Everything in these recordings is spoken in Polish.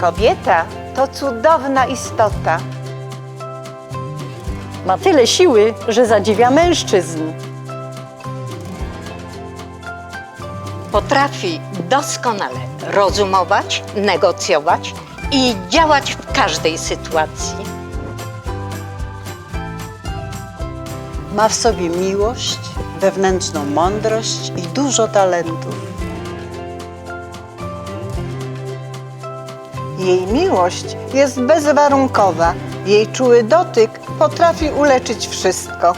Kobieta to cudowna istota. Ma tyle siły, że zadziwia mężczyzn. Potrafi doskonale rozumować, negocjować i działać w każdej sytuacji. Ma w sobie miłość, wewnętrzną mądrość i dużo talentów. Jej miłość jest bezwarunkowa. Jej czuły dotyk potrafi uleczyć wszystko.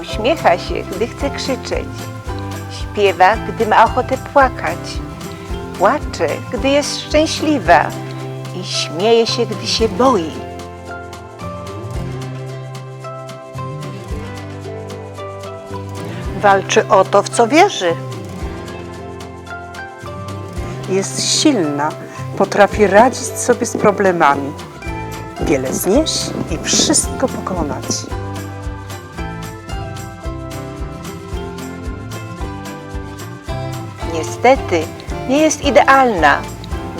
Uśmiecha się, gdy chce krzyczeć. Śpiewa, gdy ma ochotę płakać. Płacze, gdy jest szczęśliwa. I śmieje się, gdy się boi. Walczy o to, w co wierzy. Jest silna, potrafi radzić sobie z problemami. Wiele znieść i wszystko pokonać. Niestety nie jest idealna.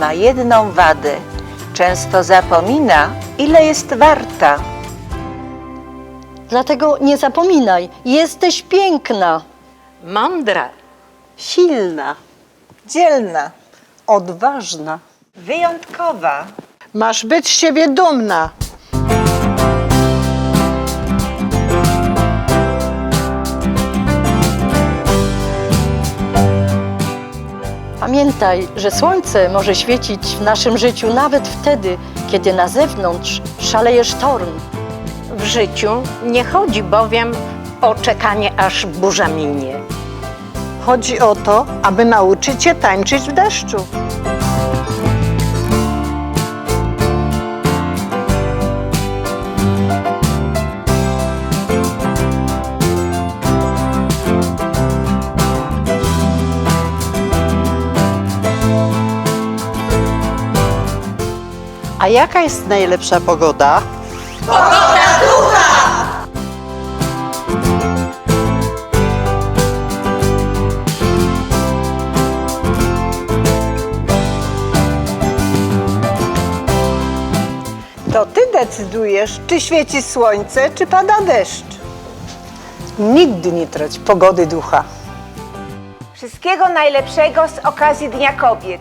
Ma jedną wadę. Często zapomina, ile jest warta. Dlatego nie zapominaj, jesteś piękna. Mądra, Silna, Dzielna, odważna. wyjątkowa. Masz być z siebie dumna. Pamiętaj, że słońce może świecić w naszym życiu nawet wtedy, kiedy na zewnątrz szaleje sztorm. W życiu nie chodzi bowiem o czekanie aż burza minie. Chodzi o to, aby nauczyć się tańczyć w deszczu. A jaka jest najlepsza pogoda? To ty decydujesz, czy świeci słońce, czy pada deszcz. Nigdy nie trać pogody ducha. Wszystkiego najlepszego z okazji Dnia Kobiet.